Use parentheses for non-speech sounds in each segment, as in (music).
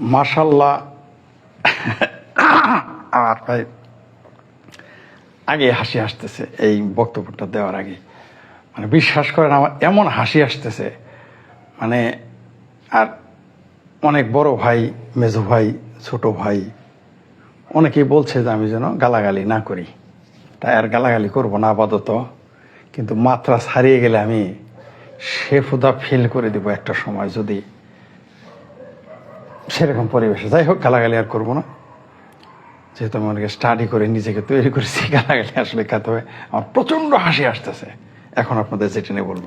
মাশাল্লাহ। আমার ভাই, আগে হাসি আসতেছে, এই বক্তব্যটা দেওয়ার আগে। মানে বিশ্বাস করেন, আমার এমন হাসি আসতেছে মানে আর অনেক বড় ভাই, মেজো ভাই, ছোট ভাই, অনেকেই বলছে যে আমি যেন গালাগালি না করি। তাই আর গালাগালি করব না আপাতত। কিন্তু মাত্রা ছাড়িয়ে গেলে আমি সেফুদা ফিল করে দিব একটা সময় যদি সেরকম পরিবেশে। যাই হোক, গালাগালি আর করব না। যেহেতু আমি অনেকে স্টাডি করে, নিজেকে তৈরি করেছি, (laughs) গালাগালি আসলে খেতে হবে আমার প্রচণ্ড হাসি আসতেছে। এখন আপনাদের যেটা নিয়ে বলব।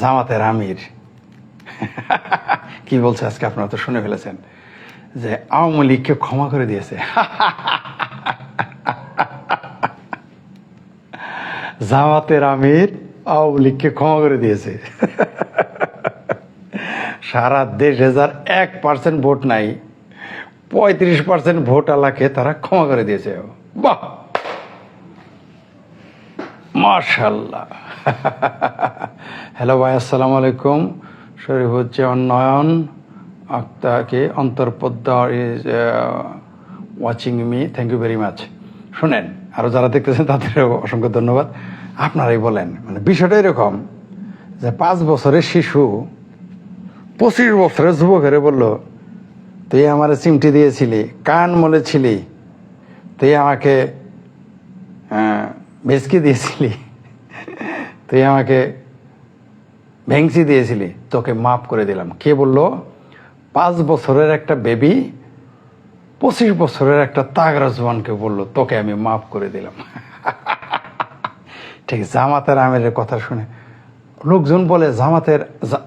জামাতের আমির। (laughs) কি বলছে আজকে আপনারা তো শুনে ফেলেছেন? যে আওয়ামী লীগকে ক্ষমা করে দিয়েছে। (laughs) জামাতের আমির আওয়ামী লীগকে ক্ষমা করে দিয়েছে। সারা দেশ হাজার এক পার্সেন্ট ভোট নাই, পঁয়ত্রিশ পার্সেন্ট ভোট আলাকে তারা ক্ষমা করে দিয়েছে। বাহ! মার্শাল্লাহ হ্যালো ভাই, আসসালামু আলাইকুম। শরীফ হচ্ছে উন্নয়ন আক্তাকে অন্তর্পদ্মা is watching me thank you very much শোনেন আরও যারা দেখতেছেন তাদেরও অসংখ্য ধন্যবাদ। আপনারাই বলেন মানে বিষয়টা এরকম যে পাঁচ বছরের শিশু পঁচিশ বছরের যুবকেরে বলল তুই আমার চিমটি দিয়েছিলি কান মলেছিলি তুই আমাকে আহ, ভেসকি দিয়েছিলি তুই আমাকে ভেংসি দিয়েছিলি তোকে মাফ করে দিলাম। কে বলল পাঁচ বছরের একটা বেবি পঁচিশ বছরের একটা তাগরা জোয়ানকে বলল তোকে আমি মাফ করে দিলাম। (laughs) ঠিক জামাতের আমিরের কথা শুনে লোকজন বলে, জামাতের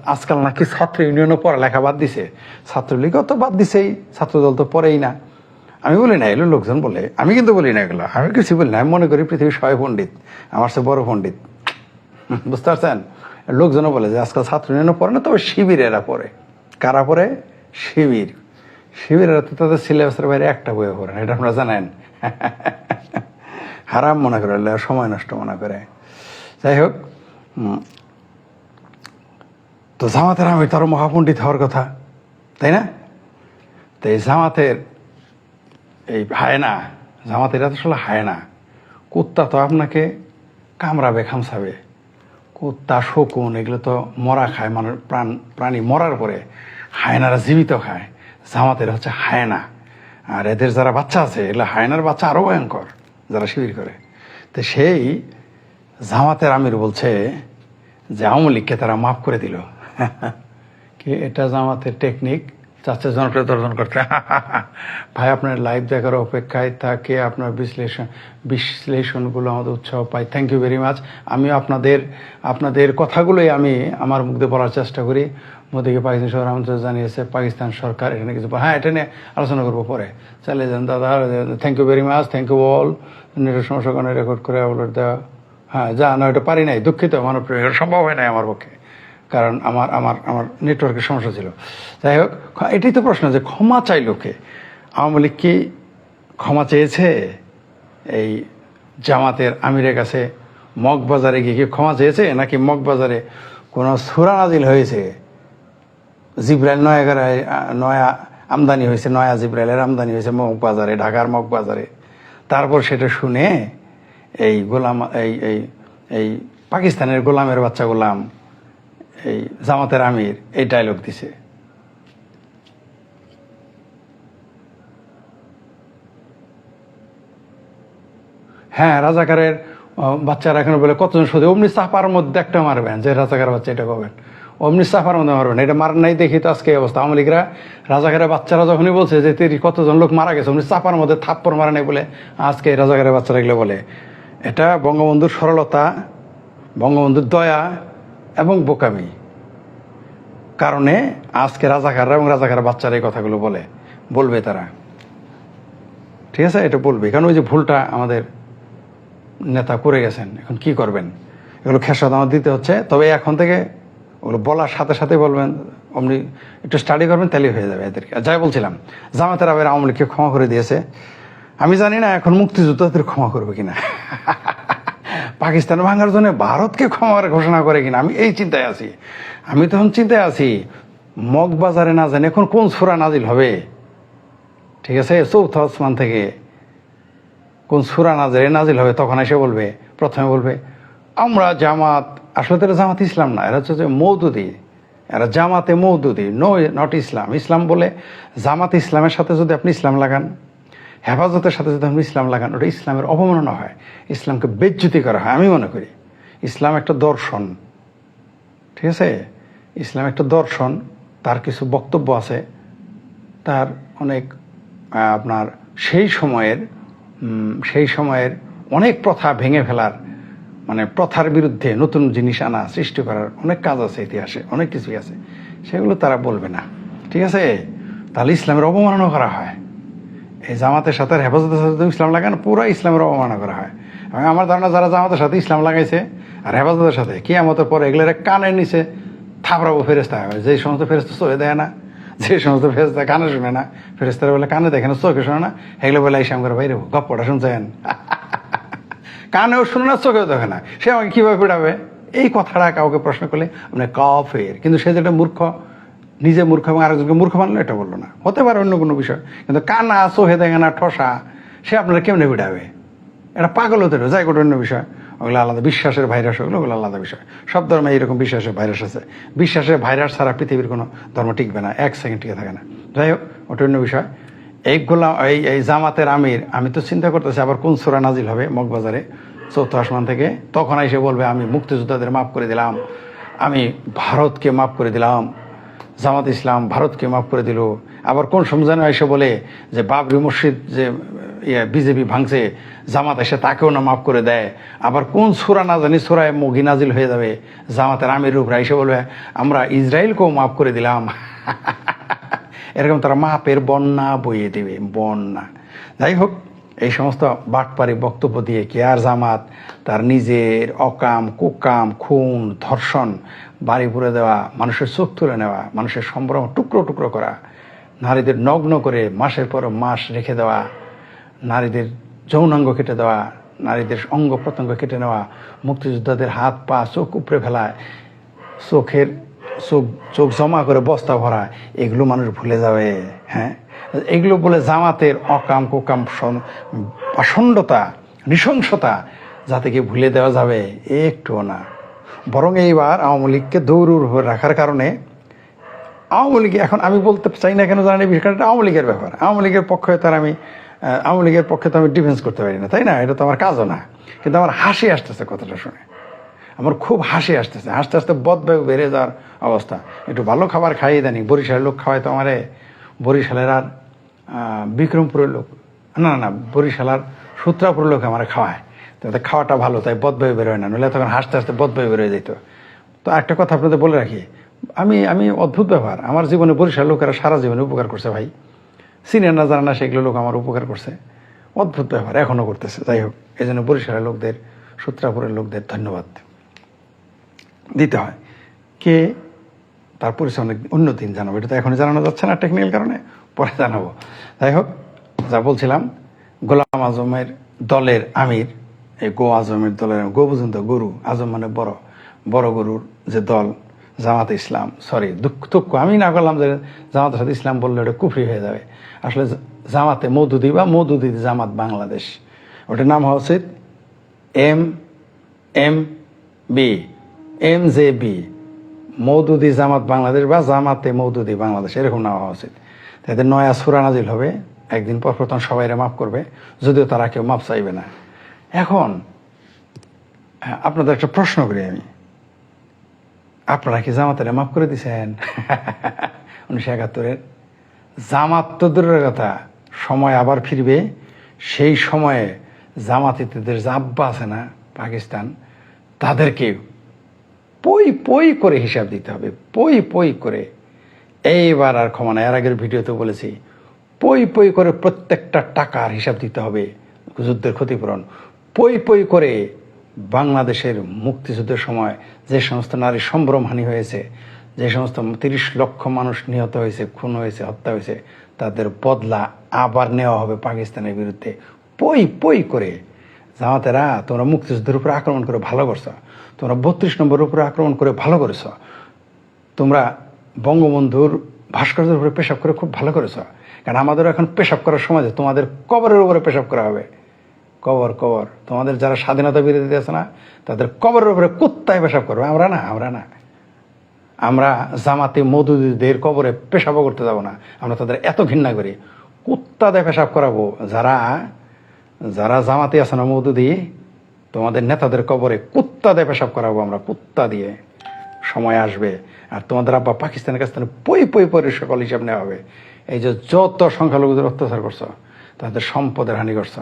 আজকাল নাকি ছাত্র ইউনিয়নও পড়ালেখা বাদ দিছে। ছাত্রলীগও তো বাদ দিছেই, ছাত্রদল তো পড়েই না। আমি বলি না, এগুলো লোকজন বলে। আমি কিন্তু বলি না এগুলো। আমি কিছু বলি না। আমি মনে করি পৃথিবীর সবাই পণ্ডিত। আমার সে বড় পণ্ডিত। (laughs) বুঝতে পারছেন? লোকজনও বলে যে, আজকাল ছাত্র ইউনিয়নও পড়ে না, তবে শিবিরেরা পড়ে। কারা পড়ে? শিবির। শিবিরেরা তো তাদের সিলেবাসের বাইরে একটা বইয়ে পড়ে না, এটা আপনারা জানেন। (laughs) হারাম মনে করে সময় নষ্ট মনে করে। যাই হোক তো জামাতের আমি তারও মহাপণ্ডিত হওয়ার কথা, তাই না? তো এই জামাতের, এই হায়না, জামাতের এত আসলে হায়না, কুত্তা তো আপনাকে কামড়াবে খামসাবে কুত্তা, শকুন, এগুলো তো মরা খায়, মানুষ প্রাণ, প্রাণী মরার পরে হায়নারা জীবিত খায়। জামাতের হচ্ছে হায়না। আর এদের যারা বাচ্চা আছে, এগুলো হায়নার বাচ্চা আরও ভয়ঙ্কর, যারা শিবির করে। তো সেই জামাতের আমির বলছে যে আওয়ামী লীগকে তারা মাফ করে দিল। কি, এটা জামাতের টেকনিক চাচ্ছে জনপ্রিয় দর্শন করতে ভাই, আপনার লাইভ দেখার অপেক্ষায় থাকে আপনার বিশ্লেষণ বিশ্লেষণগুলো আমাদের উৎসাহ পাই থ্যাংক ইউ ভেরি মাচ আমিও আপনাদের আপনাদের কথাগুলোই আমি আমার মুখ দিয়ে বলার চেষ্টা করি। মোদীকে পাকিস্তান সরকার আমন্ত্রণ জানিয়েছে, পাকিস্তান সরকার এখানে কিছু হ্যাঁ এটা নিয়ে আলোচনা করব পরে। চালিয়ে যান দাদা thank you very much thank you all নেটের সমস্যার কারণে রেকর্ড করে আপলোড দেওয়া হ্যাঁ যা, না ওটা পারি নাই। দুঃখিত, মানব সম্ভব হয় নাই আমার পক্ষে। কারণ আমার আমার আমার নেটওয়ার্কের সমস্যা ছিল। যাই হোক এটাই তো প্রশ্ন যে ক্ষমা চাই লোকে আওয়ামী লীগ কি ক্ষমা চেয়েছে? এই জামাতের আমিরের কাছে মগবাজারে গিয়ে কি ক্ষমা চেয়েছে? নাকি মগবাজারে কোনো সুরা নাজিল হয়েছে? জিব্রাইল নয়াগার নয়া আমদানি হয়েছে, নয়া জিব্রাইলের আমদানি হয়েছে মগবাজারে, ঢাকার মগবাজারে। তারপর সেটা শুনে এই গোলাম, এই এই এই পাকিস্তানের গোলামের বাচ্চা গোলাম এই জামাতের আমির এই ডায়লগ দিছে। হ্যাঁ রাজাকারের বাচ্চারা এখানে বলে, কতজন শুধু অমনি চাপার মধ্যে একটা মারবেন, যে রাজাকার বাচ্চা এটা করবেন। অমনি চাপার মধ্যে মারবেন, এটা মার নাই দেখি তো আজকে অবস্থা। আওয়ামী লীগরা, রাজাকারের বাচ্চারা যখনই বলছে যে, তেরি, কতজন লোক মারা গেছে? অমনি চাপার মধ্যে থাপ্পর মারা নাই বলে আজকে রাজাকারের বাচ্চারা এগুলো বলে। এটা বঙ্গবন্ধুর সরলতা, বঙ্গবন্ধুর দয়া এবং বোকামি। কারণে আজকে রাজাকাররা এবং রাজাকার বাচ্চারা এই কথাগুলো বলে। বলবে তারা। ঠিক আছে? এটা বলবে। কারণ ওই যে ভুলটা আমাদের নেতা করে গেছেন। এখন কি করবেন? এগুলো খেসাদ আমার দিতে হচ্ছে। তবে এখন থেকে ওগুলো বলার সাথে সাথে বলবেন, অমনি একটু স্টাডি করবেন, তাহলেই হয়ে যাবে এদেরকে। যাই বলছিলাম, জামাতের আবার আওয়ামী লীগকে ক্ষমা করে দিয়েছে। আমি জানি না এখন মুক্তিযুদ্ধদের ক্ষমা করবে কিনা। (laughs) পাকিস্তান ভাঙার জন্য ভারতকে ক্ষমার ঘোষণা করে কিনা, আমি এই চিন্তায় আছি। আমি তখন চিন্তায় আছি মগবাজারে না জানি এখন কোন সুরা নাজিল হবে। ঠিক আছে? চৌথ আসমান থেকে কোন সুরা নাজিলে নাজিল হবে, তখন এসে বলবে, প্রথমে বলবে, আমরা জামাত আসলে তো জামাত ইসলাম না, এরা হচ্ছে যে মৌদুদি। এরা জামাতে মৌদুদি নো নট ইসলাম। ইসলাম বলে জামাত ইসলামের সাথে যদি আপনি ইসলাম লাগান হেফাজতের সাথে যদি আপনি ইসলাম লাগান, ওটা ইসলামের অবমাননা হয়, ইসলামকে বেজ্জুতি করা হয়। আমি মনে করি, ইসলাম একটা দর্শন। ঠিক আছে? ইসলাম একটা দর্শন, তার কিছু বক্তব্য আছে, তার অনেক আপনার সেই সময়ের সেই সময়ের অনেক প্রথা ভেঙে ফেলার মানে প্রথার বিরুদ্ধে নতুন জিনিস আনা, সৃষ্টি করার অনেক কাজ আছে ইতিহাসে, অনেক কিছুই আছে। সেগুলো তারা বলবে না। ঠিক আছে? তাহলে ইসলামের অবমাননা করা হয়। এই জামাতের সাথে হেফাজতের সাথে ইসলাম লাগান, পুরো ইসলামের অবমাননা করা হয়। এবং আমার ধারণা, যারা জামাতের সাথে ইসলাম লাগাইছে আর হেফাজতের সাথে, কিয়ামতের পরে এগুলোর কানের নিচে থাপড়াবো ফেরেস্তা হয় যে সমস্ত ফেরেস্তা চোখে দেয় না, যে সমস্ত ফেরেস্তা কানে শুনে না ফেরেস্তারা বলে, কানে দেখে না, চোখে শোনে না? এগুলো বলে ইসলাম করে বাইরে গপ্পটা শুনছেন? (laughs) কানেও শুনে না, চোখেও দেখে না। সে আমাকে কীভাবে পিটাবে? এই কথাটা কাউকে প্রশ্ন করলে আপনি কফের। কিন্তু সে যেটা মূর্খ নিজে মূর্খ এবং আরেকজনকে মূর্খ মানলো এটা বলল না। হতে পারে অন্য কোনো বিষয়, কিন্তু কানা চোখে দেখে ঠসা, সে আপনারা কেমনে পিটাবে এটা পাগল হতে যাই কোনো অন্য বিষয়। ওগুলো আলাদা বিশ্বাসের ভাইরাস ওগুলো ওগুলো আলাদা বিষয়। সব ধর্মে এইরকম বিশ্বাসের ভাইরাস আছে। বিশ্বাসের ভাইরাস ছাড়া পৃথিবীর কোনো ধর্ম টিকবে না, এক সেকেন্ড টিকে থাকে না। যাই হোক, ওটা অন্য বিষয়। এই গোলাম, এই এই জামাতের আমির, আমি তো চিন্তা করতেছি আবার কোন সুরা নাজিল হবে মগবাজারে চৌথ আসমান থেকে। তখন এসে বলবে, আমি মুক্তিযোদ্ধাদের মাফ করে দিলাম, আমি ভারতকে মাফ করে দিলাম। জামাত ইসলাম ভারতকে মাফ করে দিল। আবার কোন সমজানে এসে বলে যে বাবরি মসজিদ যে বিজেপি ভাঙছে, জামাত এসে তাকেও না মাফ করে দেয়। আবার কোন সুরা না জানি, সুরায় মগি নাজিল হয়ে যাবে। জামাতের আমির উপরে এসে বলবে, আমরা ইসরায়েলকেও মাফ করে দিলাম। (laughs) এরকম তারা মাপের বন্যা বইয়ে দেবে, বন্যা। যাই হোক এই সমস্ত বাটপারি বক্তব্য দিয়ে কেয়ার জামাত তার নিজের অকাম, কুকাম, খুন, ধর্ষণ বাড়ি পুরে দেওয়া, মানুষের চোখ তুলে নেওয়া, মানুষের সম্ভ্রম টুকরো টুকরো করা, নারীদের নগ্ন করে মাসের পর মাস রেখে দেওয়া, নারীদের যৌনাঙ্গ কেটে দেওয়া, নারীদের অঙ্গ প্রত্যঙ্গ কেটে নেওয়া, মুক্তিযোদ্ধাদের হাত, পা, চোখ উপড়ে ফেলায় চোখের, চোখ চোখ জমা করে বস্তা ভরা, এগুলো মানুষ ভুলে যাবে হ্যাঁ? এগুলো বলে জামাতের অকাম, কোকাম পাষণ্ডতা নৃশংসতা যাতে কি ভুলে দেওয়া যাবে একটুও না। বরং এইবার আওয়ামী লীগকে হয়ে রাখার কারণে আওয়ামী লীগ, এখন আমি বলতে চাই না কেন জানি বিষয়টা? এটা আওয়ামী লীগের ব্যাপার। আওয়ামী লীগের পক্ষে তার আমি আওয়ামী লীগের পক্ষে তো আমি ডিফেন্স করতে পারি না, তাই না? এটা তো আমার কাজও না। কিন্তু আমার হাসি আসতেছে কথাটা শুনে। আমার খুব হাসি আসতেছে। হাসতে হাসতে বদবায়ু বেড়ে যাওয়ার অবস্থা। একটু ভালো খাবার খাইয়ে দেনি বরিশালের লোক খাওয়ায় তো আমারে। বরিশালের আর বিক্রমপুরের লোক। না না, বরিশালার সূত্রাপুরের লোক আমার খাওয়ায়। তাতে খাওয়াটা ভালো, তাই বদবায়ু বেরোয় না, নইলে তখন হাসতে হাসতে বদবায়ু বেরোয় যেত তো একটা কথা আপনাদের বলে রাখি, আমি আমি অদ্ভুত ব্যাপার। আমার জীবনে বরিশাল লোকেরা সারা জীবনে উপকার করছে ভাই। সিনিয়র না জানা না, সেগুলো লোক আমার উপকার করছে। অদ্ভুত ব্যাপার এখনও করতেছে। যাই হোক এই জন্য বরিশালের লোকদের, সূত্রাপুরের লোকদের ধন্যবাদ। দিতে হয়। কে? তার পরিচয় অনেক অন্য দিন জানাব। এটা তো এখন জানানো যাচ্ছে না টেকনিক্যাল কারণে, পরে জানাব। যাই হোক, যা বলছিলাম, গোলাম আজমের দলের আমির, এই গো আজমের দলের গো পর্যন্ত গরু, আজম মানে বড় বড় গরুর যে দল, জামাত ইসলাম সরি দুঃখ দুঃখ, আমি না করলাম যে জামাতের সাথে ইসলাম বললে ওটা কুফরি হয়ে যাবে। আসলে জামাতে মৌদুদি বা মৌদুদি জামাত বাংলাদেশ। ওটার নাম হওয়া উচিত M M B, M J B. Maududi Jamaat Bangladesh বা জামাতে মৌদুদি বাংলাদেশ, এরকম নেওয়া উচিত। তাদের নয়া সুরা নাজিল হবে, একদিন পর প্রথম সবাই মাফ করবে, যদিও তারা কেউ মাফ চাইবে না। এখন, আপনাদের একটা প্রশ্ন করি আমি। আপনারা কি জামাতের মাফ করে দিছেন? (laughs) উনিশশো একাত্তরের। জামাত তো দূরের কথা, সময় আবার ফিরবে, সেই সময়ে জামাতিদের যে আব্বা আছে না, পাকিস্তান, তাদেরকে পই পই করে হিসাব দিতে হবে, পই পই করে। এইবার আর ক্ষমা নাই, এর আগের ভিডিওতে বলেছি, পই পই করে প্রত্যেকটা টাকার হিসাব দিতে হবে, যুদ্ধের ক্ষতিপূরণ। পই পই করে বাংলাদেশের মুক্তিযুদ্ধের সময় যে সমস্ত নারী সম্ভ্রমহানি হয়েছে, যে সমস্ত তিরিশ লক্ষ মানুষ নিহত হয়েছে, খুন হয়েছে, হত্যা হয়েছে, তাদের বদলা আবার নেওয়া হবে পাকিস্তানের বিরুদ্ধে। পই পই করে জামাতেরা তোমরা মুক্তিযুদ্ধের উপরে আক্রমণ করে ভালো করছ। তোমরা বত্রিশ নম্বরের উপরে আক্রমণ করে ভালো করেছ। তোমরা বঙ্গবন্ধুর ভাস্কর্যের উপরে পেশাব করে খুব ভালো করেছ। কারণ আমাদের এখন পেশাব করার সময় তোমাদের কবরের উপরে পেশাব করা হবে। কবর কবর। তোমাদের যারা স্বাধীনতা বিরোধী আছে না, তাদের কবরের উপরে কুত্তায় পেশাব করবে। আমরা না আমরা না। আমরা জামাতে মধুদের কবরে পেশাবও করতে যাব না। আমরা তাদের এত ঘৃণা করি। কুত্তা দিয়ে পেশাব করাবো। যারা যারা জামাতে আছে না মধুদি তোমাদের নেতাদের কবরে কুত্তা দিয়ে পেশাব করাবো আমরা, কুত্তা দিয়ে। সময় আসবে। আর তোমাদের আব্বা পাকিস্তানের কাছ থেকে পই পই পরে সকল হিসাব নেওয়া হবে। এই যে যত সংখ্যালঘুদের অত্যাচার করছ, তাদের সম্পদের হানি করছ,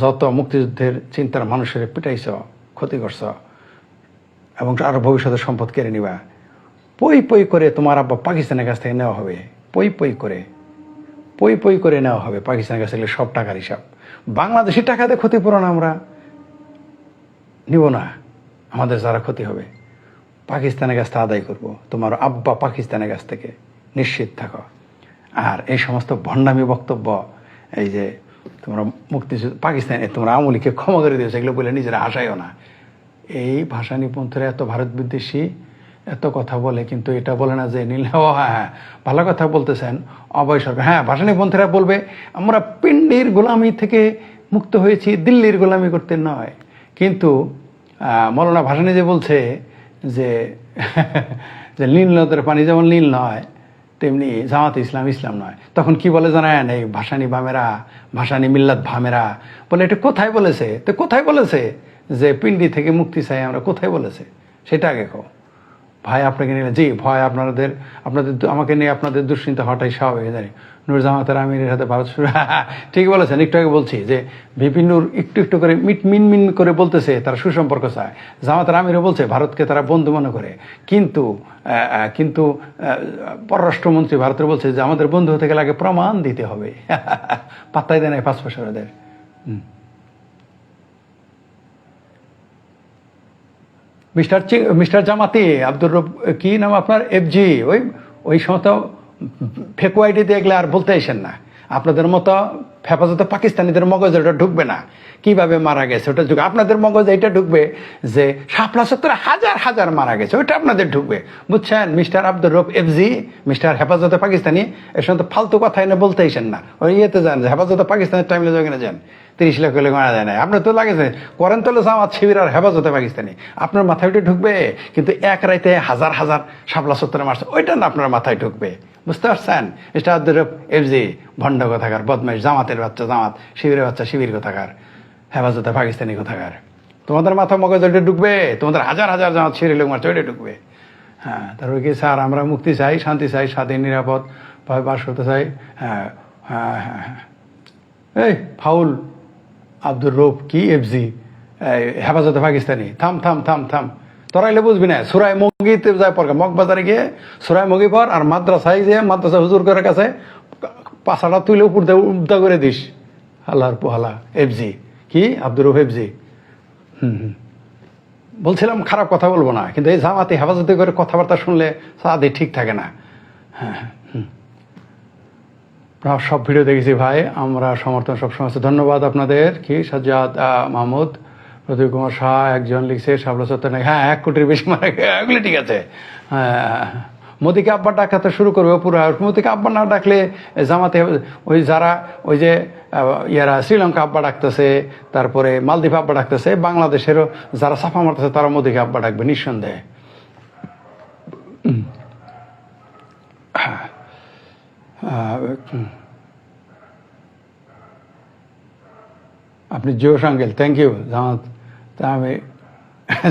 যত মুক্তিযুদ্ধের চিন্তার মানুষের পিটাইছ, ক্ষতি করছ, এবং আরও ভবিষ্যতের সম্পদ কেড়ে নিবা, পই পই করে তোমার আব্বা পাকিস্তানের কাছ থেকে নেওয়া হবে। পই পই করে। পই পই করে নেওয়া হবে পাকিস্তানের কাছ থেকে সব টাকার হিসাব। বাংলাদেশি টাকাতে ক্ষতিপূরণ আমরা। নিব না। আমাদের যারা ক্ষতি হবে, পাকিস্তানের কাছ থেকে আদায় করব। তোমার আব্বা পাকিস্তানের কাছ থেকে নিশ্চিত থাকো। আর এই সমস্ত ভণ্ডামি বক্তব্য, এই যে তোমরা মুক্তিযুদ্ধ, পাকিস্তানে তোমরা আমলিকে ক্ষমা করে দিয়েছ, এগুলো বলে নিজেরা হাসাইও না। এই ভাষা নিপন্থীরা এত ভারত বিদ্বেষী, এত কথা বলে, কিন্তু এটা বলে না যে নীল হ্যাঁ হ্যাঁ ভালো কথা বলতেছেন, অভয় সরকার। হ্যাঁ ভাষা নিপন্থীরা বলবে, আমরা পিন্ডির গোলামি থেকে মুক্ত হয়েছি, দিল্লির গোলামি করতে নয়। কিন্তু মৌলানা ভাসানি যে বলছে যে যে নীল নদের পানি যেমন নীল নয়, তেমনি জামাত ইসলাম ইসলাম নয়। তখন কি বলে জানায় এই ভাসানি বামেরা, ভাসানি মিল্লাত ভামেরা? বলে, এটা কোথায় বলেছে? তো কোথায় বলেছে যে পিন্ডি থেকে মুক্তি চাই আমরা, কোথায় বলেছে? সেটা আগে কো ভাই আপনাকে নিয়ে, জি ভয় আপনাদের আপনাদের আমাকে নিয়ে আপনাদের দুশ্চিন্তা হওয়াটাই স্বাভাবিক, জানি। নূর জামাতের আমিরের হাতে ভারত শুরু (laughs) ঠিক বলেছেন, একটু আগে বলছি যে বিপিনুর একটু একটু করে মিট মিন মিন করে বলতেছে, তারা সুসম্পর্ক চায়। জামাতের আমিরও বলছে, ভারতকে তারা বন্ধু মনে করে। কিন্তু কিন্তু পররাষ্ট্রমন্ত্রী ভারতের বলছে যে আমাদের বন্ধু হতে গেলে আগে প্রমাণ দিতে হবে। (laughs) পাত্তাই দেয় না পাঁচ পয়সা ওদের। হুম। মিস্টার মিস্টার জামাতি, আব্দুর রব, কি নাম আপনার? এফজি ওই ওই সমস্ত ফেকুয়াইটি দেখলে আর বলতে আসেন না। আপনাদের মতো হেফাজতে পাকিস্তানিদের মগজ ওটা ঢুকবে না। কীভাবে মারা গেছে? ওটা ঢুকবে আপনাদের মগজ এটা ঢুকবে যে শাপলা সত্তর হাজার হাজার মারা গেছে, ওইটা আপনাদের ঢুকবে। বুঝছেন? মিস্টার আব্দুর রব এফজি, মিস্টার হেফাজতে পাকিস্তানি, এর সঙ্গে তো ফালতু কথা এনে বলতে আসেন না। ওই ইয়েতে যান হেফাজতে পাকিস্তানের টাইমে যেখানে যান, তিরিশ লাখ হলে মারা যায় না। আপনার তো লাগেছে করেন তাহলে জামাত শিবির আর হেফাজতে পাকিস্তানি। আপনার মাথায় ওইটা ঢুকবে, কিন্তু এক রাইতে হাজার হাজার শাপলা সত্তরে মারছে, ওইটা না আপনার মাথায় ঢুকবে। বুঝতে পারছেন? আব্দুর রব এফজি ভণ্ড কথাকার, বদমাইশ, জামাতের বাচ্চা, জামাত, শিবিরের বাচ্চা, শিবির কথাকার, হেফাজতে পাকিস্তানি কথাকার। তোমাদের মাথা মগজ ওইটা ঢুকবে, তোমাদের হাজার হাজার জামাত শিবির লোক মারছে, ওইটা ঢুকবে। হ্যাঁ তারপরে কি স্যার আমরা মুক্তি চাই, শান্তি চাই, স্বাধীন, নিরাপদ ভাবে বাস করতে চাই? হ্যাঁ হ্যাঁ হ্যাঁ হ্যাঁ। এই, ফাউল আব্দুর রৌফ কি এফজি হেফাজতে পাকিস্তানি। থাম থাম থাম থাম। তোরাইলে বুঝবি না সুরাই মগিতে যায় পর মগবাজারে গিয়ে সুরাই মগি পর আর মাদ্রাসায় যে মাদ্রাসা হুজুর করে কাছে পাশাটা তুলে উপর উদ্দা করে দিস। আল্লাহর পোহালা, এফজি। কি? আব্দুর এফজি। হুম হুম। বলছিলাম খারাপ কথা বলব না, কিন্তু এই জামাতে হেফাজতে করে কথাবার্তা শুনলে সাদে ঠিক থাকে না। হ্যাঁ। আপনারা সব ভিডিও দেখেছি ভাই, আমরা সমর্থন সবসময় আছে। ধন্যবাদ আপনাদের। কি? সাজ্জাদ মাহমুদ। প্রদীপ কুমার শাহ একজন লিখছে, শাবলা নাকি হ্যাঁ এক কোটির বেশি মারা গে- এগুলি ঠিক আছে। হ্যাঁ মোদিকে আব্বা ডাকাতে শুরু করবে পুরো মোদিকে আব্বা না ডাকলে জামাতে ওই যারা, ওই যে ইয়ারা শ্রীলঙ্কা আব্বা ডাকতেছে, তারপরে মালদ্বীপ আব্বা ডাকতেছে, বাংলাদেশেরও যারা সাফা মারতেছে, তারা মোদিকে আব্বা ডাকবে নিঃসন্দেহে। আপনি জিও সাঙ্গেল থ্যাংক ইউ জামাত। তা আমি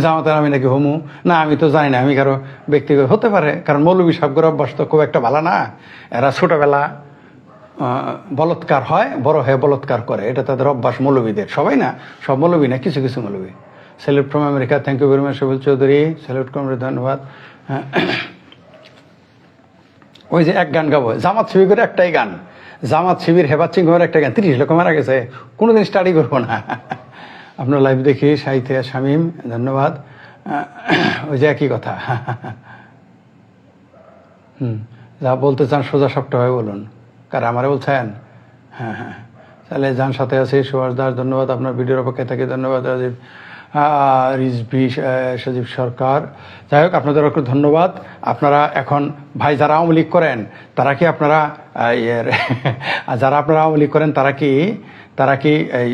জামাতের আমি নাকি হমু। না, আমি তো জানি না, আমি কারও ব্যক্তিগত হতে পারে, কারণ মৌলবী সাহেবগুর অভ্যাস তো খুব একটা ভালো না। এরা ছোটবেলা বলৎকার হয়, বড় হয়ে বলৎকার করে। এটা তাদের অভ্যাস মৌলবীদের। সবাই না, সব মৌলবী না, কিছু কিছু মৌলবী। Salute from America thank you very much Sabul Chowdhury salute কমরে ধন্যবাদ। (coughs) ওই যে এক গান গাবো, জামাত শিবির করে একটাই গান। জামাত শিবির হেবাত সিং একটা গান, তিরিশ লক্ষ মারা গেছে। কোনোদিন স্টাডি করব না। (laughs) আপনার লাইভ দেখি সাহিত্যে শামীম, ধন্যবাদ। ওই যে একই কথা। হুম, যা বলতে চান সোজা সবটাভাবে বলুন। কার, আমারে বলছেন? হ্যাঁ হ্যাঁ। তাহলে যান সাথে আছি সুভাষ দাস, ধন্যবাদ আপনার ভিডিওর অপেক্ষায় থাকি। ধন্যবাদ রাজীব রিজভি সজীব সরকার। যাই হোক আপনাদের ধন্যবাদ। আপনারা এখন ভাই যারা আওয়ামী লীগ করেন তারা কি আপনারা আহ, (laughs) যারা আপনারা আওয়ামী লীগ করেন তারা কি তারা কি এই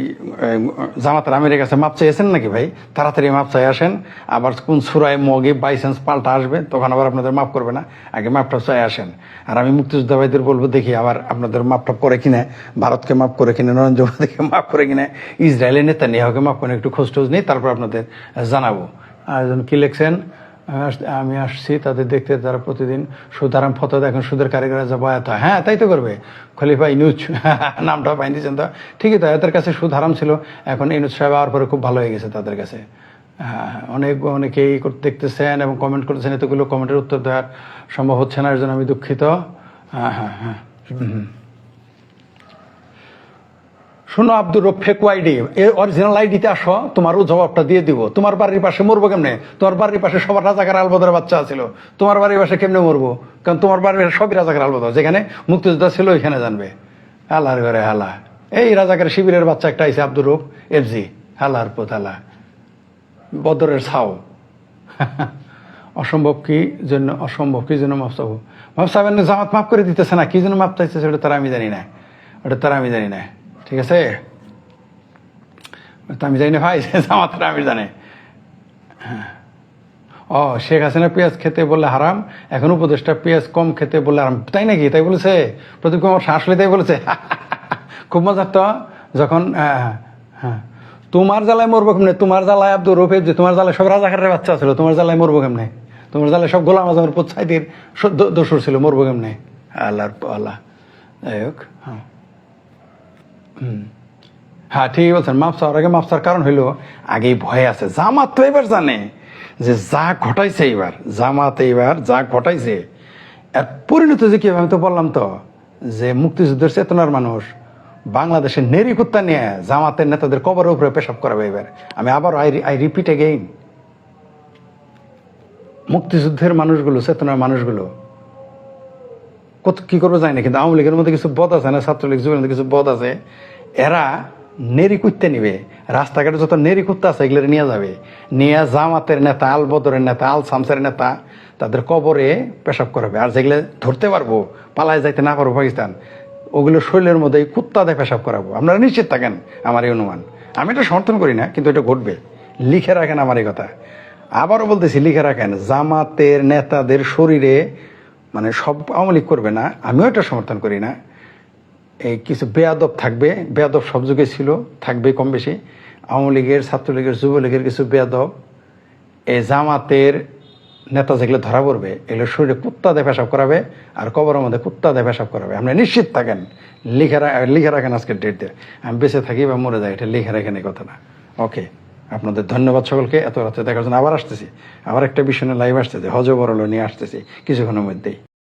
জামাতের আমিরের কাছে মাপ চাইছেন নাকি ভাই? তাড়াতাড়ি মাপ চাই আসেন। আবার কোন সুরায় মগে বাই চান্স পাল্টা আসবে তখন আবার আপনাদের মাফ করবে না। আগে মাপটা চাই আসেন। আর আমি মুক্তিযোদ্ধা ভাইদের বলব দেখি আবার আপনাদের মাপটা করে কিনা ভারতকে মাফ করে কিনা নরেন্দ্র মোদীকে মাফ করে কিনা ইসরায়েলের নেতা নিয়ে মাফ করে একটু খোঁজ টোজ নেই তারপর আপনাদের জানাব। আর কি লিখছেন? আমি আস- আমি আসছি তাদের দেখতে তারা প্রতিদিন সুদারাম ফটো এখন সুদের কারিগরা যা বয়াত হ্যাঁ। তাই তো করবে। খলিফা ইনুজ, (laughs) নামটা পাই দিয়েছেন তো ঠিকই তো, এদের কাছে সুদ হারাম ছিল, এখন ইনুজ সাহেব আওয়ার পরে খুব ভালো হয়ে গেছে তাদের কাছে। হ্যাঁ অনেক, অনেকেই দেখতেছেন এবং কমেন্ট করতেছেন, এতগুলো কমেন্টের উত্তর দেওয়ার সম্ভব হচ্ছে না, এর জন্য আমি দুঃখিত। হ্যাঁ হ্যাঁ। হ্যাঁ। শোনো আব্দুর রফেক আইডি এর অরিজিনাল আইডিতে আসো, তোমারও জবাবটা দিয়ে দিব। তোমার বাড়ির পাশে মরবো কেমনে? তোমার বাড়ির পাশে সবার রাজাকার আলবদর বাচ্চা ছিল তোমার বাড়ির পাশে কেমনে মরবো? কারণ তোমার বাড়ির পাশে সবই রাজাকার আলবদর, যেখানে মুক্তিযোদ্ধা ছিল ওইখানে জানবে। আল্লাহর ঘরে হালা। এই রাজাকার শিবিরের বাচ্চা একটা আইসে আব্দুর রূপ এফজি। হালার পোত হালা। বদরের ছাও। (laughs) অসম্ভব কি জন্য, অসম্ভব কি জন্য মাপ চাবো? মাপ চাবেন জামাত মাফ করে দিতেছে না, কি জন্য মাপ চাইছে সেটা তারা আমি জানি না। ওটা তারা আমি জানি না। ঠিক আছে? আমি জানি না ভাই (laughs) জামাতরা আমি জানে। হ্যাঁ। ও শেখ হাসিনা পেঁয়াজ খেতে বললে হারাম এখন উপদেশটা পেঁয়াজ কম খেতে বললে হারাম। তাই নাকি? তাই বলেছে? প্রদীপ কুমার শাসলে তাই বলেছে। (laughs) খুব মজার তো যখন হ্যাঁ, হ্যাঁ, তোমার জ্বালায় মরবো কেমনে? তোমার জ্বালায় আব্দুর রফিক যে তোমার জ্বালায় সব রাজাকারের বাচ্চা ছিল তোমার জ্বালায় মরবো কেমনে? তোমার জ্বালায় সব গোলাম আজমের পোৎসাইদের দোষর ছিল মরবো কেমনে? আল্লাহর আল্লাহ যাই হোক। হ্যাঁ ঠিকই বলছেন। মাপ চাওয়ার আগে মাপ চাওয়ার কারণ হইল, আগেই ভয় আছে। জামাত তো এবার জানে যে যা ঘটাইছে এবার জামাত এইবার যা ঘটাইছে আর পরিণত যে কি আমি তো বললাম তো, যে মুক্তিযুদ্ধের চেতনার মানুষ বাংলাদেশের নেরি কুত্তা নিয়ে জামাতের নেতাদের কবরের উপরে পেশাব করাবে এবার। আমি আবার আই আই রিপিট এগেইন মুক্তিযুদ্ধের মানুষগুলো, চেতনার মানুষগুলো কত কি করব জানি না, কিন্তু আওয়ামী লীগের মধ্যে কিছু বদ আছে না, ছাত্রলীগ মধ্যে কিছু বদ আছে। এরা নেরি কুত্তে নিবে। রাস্তাঘাটে যত নেরি কুত্তা আছে এগুলো নিয়ে যাবে। নিয়ে জামাতের নেতা আল বদরের নেতা আল শামসের নেতা, তাদের কবরে পেশাব করাবে। আর যেগুলো ধরতে পারব, পালায় যাইতে না পারব পাকিস্তান, ওগুলো শরীরের মধ্যে এই কুত্তাতে পেশাব করাবো। আপনারা নিশ্চিত থাকেন আমার এই অনুমান। আমি এটা সমর্থন করি না, কিন্তু এটা ঘটবে। লিখে রাখেন আমার এই কথা। আবারও বলতেছি, লিখে রাখেন, জামাতের নেতাদের শরীরে মানে সব আওয়ামী লীগ করবে না, আমিও এটা সমর্থন করি না। এই কিছু বেয়াদব থাকবে, বেয়াদব সব যুগে ছিল, থাকবে কম বেশি। আওয়ামী লীগের, ছাত্রলীগের, যুবলীগের কিছু বেয়াদব, এই জামাতের নেতা যেগুলো ধরা পড়বে, এগুলো শরীরে কুত্তা দিয়ে পেশাব করাবে আর কবরের মধ্যে কুত্তা দিয়ে পেশাব করাবে। আপনি নিশ্চিত থাকেন, লিখে লিখে রাখেন আজকের ডেট দিয়ে আমি বেঁচে থাকি বা মরে যাই, এটা লিখে রাখেন এই কথা না ওকে আপনাদের ধন্যবাদ সকলকে। এত রাতে দেখার জন্য আবার আসতেছি। আবার একটা বিষয় লাইভ আসতেছে। হজ বরল নিয়ে আসতেছি। কিছুক্ষণের মধ্যেই।